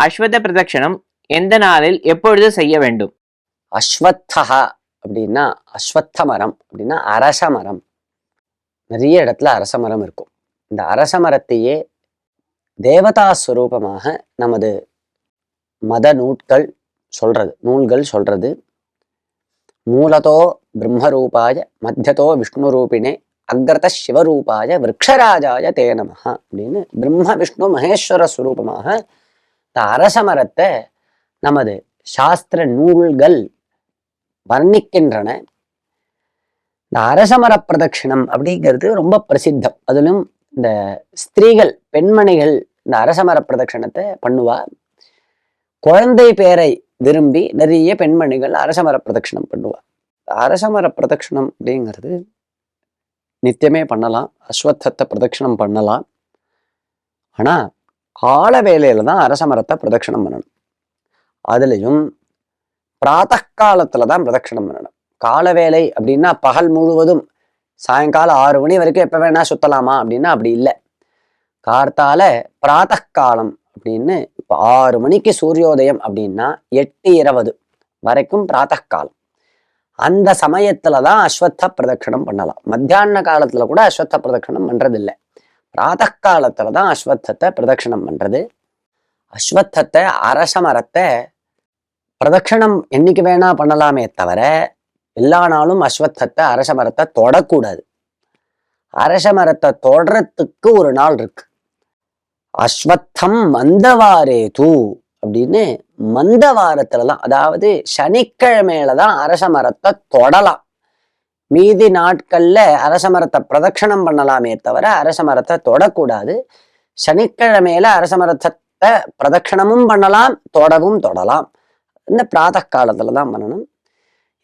அஸ்வத பிரதட்சணம் எந்த நாளில் எப்பொழுது செய்ய வேண்டும்? அஸ்வத்தா அப்படின்னா அஸ்வத்த மரம் அப்படின்னா அரச மரம். நிறைய இடத்துல அரச மரம் இருக்கும். இந்த அரச மரத்தையே தேவதாஸ்வரூபமாக நமது மத நூட்கள் சொல்றது நூல்கள் சொல்றது. மூலதோ பிரம்மரூபாய மத்தியதோ விஷ்ணு ரூபிணே அக்ரத சிவரூபாய விரக்ஷராஜாய தே நமஹ அப்படின்னு பிரம்ம விஷ்ணு மகேஸ்வர சுரூபமாக இந்த அரசமரத்தை நமது சாஸ்திர நூல்கள் வர்ணிக்கின்றன. இந்த அரசமர பிரதட்சிணம் அப்படிங்கிறது ரொம்ப பிரசித்தம். அதிலும் இந்த ஸ்திரீகள் பெண்மணிகள் இந்த அரசமர பிரதட்சிணத்தை பண்ணுவா குழந்தை பேரை விரும்பி நிறைய பெண்மணிகள் அரசமர பிரதட்சிணம் பண்ணுவா அரசமர பிரதட்சிணம் அப்படிங்கிறது நித்தியமே பண்ணலாம் அஸ்வத்தத்தை பிரதட்சிணம் பண்ணலாம். ஆனா கால வேலையில தான் அரசமரத்தை பிரதட்சிணம் பண்ணணும். அதுலேயும் பிராத்த காலத்துல தான் பிரதட்சணம் பண்ணணும். கால வேலை அப்படின்னா பகல் முழுவதும் சாயங்காலம் ஆறு மணி வரைக்கும் எப்போ வேணா சுத்தலாமா அப்படின்னா அப்படி இல்லை. கார்த்தால பிராத்த காலம் அப்படின்னு இப்போ ஆறு மணிக்கு சூரியோதயம் அப்படின்னா எட்டு இருபது வரைக்கும் பிராத்த காலம் அந்த சமயத்துல தான் அஸ்வத்த பிரதட்சணம் பண்ணலாம். மத்தியான காலத்துல கூட அஸ்வத்த பிரதட்சணம் பண்றதில்லை. பிராத காலத்துல தான் அஸ்வத்தத்தை பிரதட்சணம் பண்றது. அஸ்வத்தத்தை அரச மரத்தை பிரதட்சணம் என்னைக்கு வேணா பண்ணலாமே தவிர எல்லா நாளும் அஸ்வத்தத்தை அரச மரத்தை தொடக்கூடாது. அரச மரத்தை தொடறத்துக்கு ஒரு நாள் இருக்கு. அஸ்வத்தம் மந்தவாரே தூ அப்படின்னு மந்தவாரத்தில் தான் அதாவது சனிக்கிழமையில தான் அரச மரத்தை தொடலாம். மீதி நாட்கள்ல அரச மரத்தை பிரதட்சணம் பண்ணலாமே தவிர அரச மரத்தை தொடக்கூடாது. சனிக்கிழமையில அரச மரத்தை பிரதட்சணமும் பண்ணலாம் தொடவும் தொடலாம். இந்த பிராத காலத்துல தான் பண்ணணும்.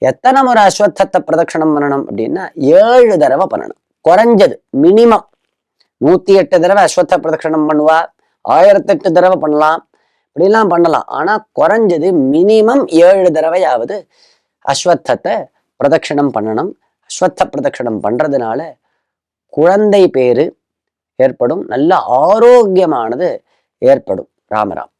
எத்தனை முறை அஸ்வத்தத்தை பிரதட்சணம் பண்ணணும் அப்படின்னா ஏழு தடவை பண்ணணும். குறைஞ்சது மினிமம் நூத்தி எட்டு தடவை அஸ்வத்த பிரதட்சணம் பண்ணுவா. ஆயிரத்தெட்டு தடவை பண்ணலாம். இப்படிலாம் பண்ணலாம். ஆனா குறைஞ்சது மினிமம் ஏழு தடவையாவது அஸ்வத்தத்தை பிரதட்சணம் பண்ணணும். அஸ்வத்த பிரதட்சணம் பண்ணுறதுனால குழந்தை பேரு ஏற்படும் நல்ல ஆரோக்கியமானது ஏற்படும். ராமராம்.